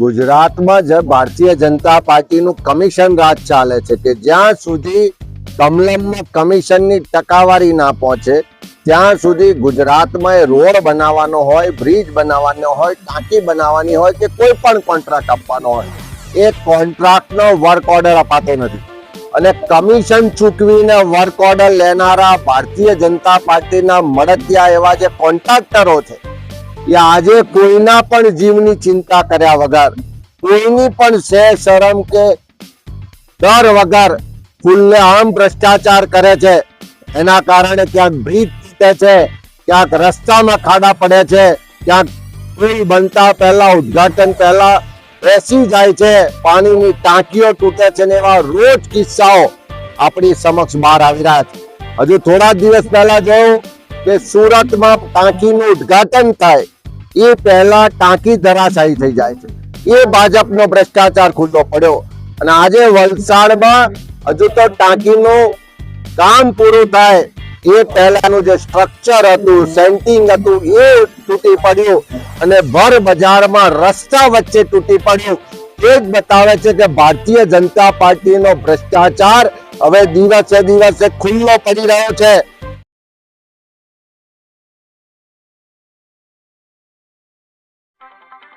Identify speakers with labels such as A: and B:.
A: ગુજરાતમાં જે ભારતીય જનતા પાર્ટીનું કમિશન રાજ ચાલે છે કે જ્યાં સુધી કમલમમાં કમિશનની ટકાવારી ના પહોંચે, ત્યાં સુધી ગુજરાતમાં રોડ બનાવવાનો હોય, બ્રિજ બનાવવાનો હોય, ટાંકી બનાવવાની હોય કે કોઈ પણ કોન્ટ્રાક્ટ આપવાનો હોય, એ કોન્ટ્રાક્ટનો વર્ક ઓર્ડર અપાતો નથી. અને કમિશન ચૂકવીને વર્ક ઓર્ડર લેનારા ભારતીય જનતા પાર્ટીના મળતિયા એવા જે કોન્ટ્રાક્ટરો છે એ આજે કોઈના પણ જીવની ચિંતા કર્યા વગર, કોઈની પણ સે શરમ કે ડર વગર ફૂલને આમ ભ્રષ્ટાચાર કરે છે. એના કારણે ક્યાંક બ્રિજ તૂટે છે, ક્યાંક રસ્તામાં ખાડા પડે છે, ક્યાંક પુલ બનતા પહેલા ઉદ્ઘાટન પહેલા બેસી જાય છે, પાણીની ટાંકીઓ તૂટે છે ને એવા રોજ કિસ્સાઓ આપણી સમક્ષ બહાર આવી રહ્યા છે. હજુ થોડા દિવસ પહેલા જોયું કે સુરતમાં ટાંકીનું ઉદ્ઘાટન થાય, એ પહેલા ટાંકી ધરાશાયી થઈ જાય છે. એ ભાજપનો ભ્રષ્ટાચાર ખુલ્લો પડ્યો. અને આજે વલસાડમાં હજુ તો ટાંકીનું કામ પૂરું થાય, એ પહેલાનું જે સ્ટ્રક્ચર હતું સેન્ટિંગ હતું, એ તૂટી પડ્યું. અને ભર બજારમાં રસ્તા વચ્ચે તૂટી પડ્યું. એ જ બતાવે છે કે ભારતીય જનતા પાર્ટીનો ભ્રષ્ટાચાર હવે દિવસે દિવસે ખુલ્લો પડી રહ્યો છે. Thank you.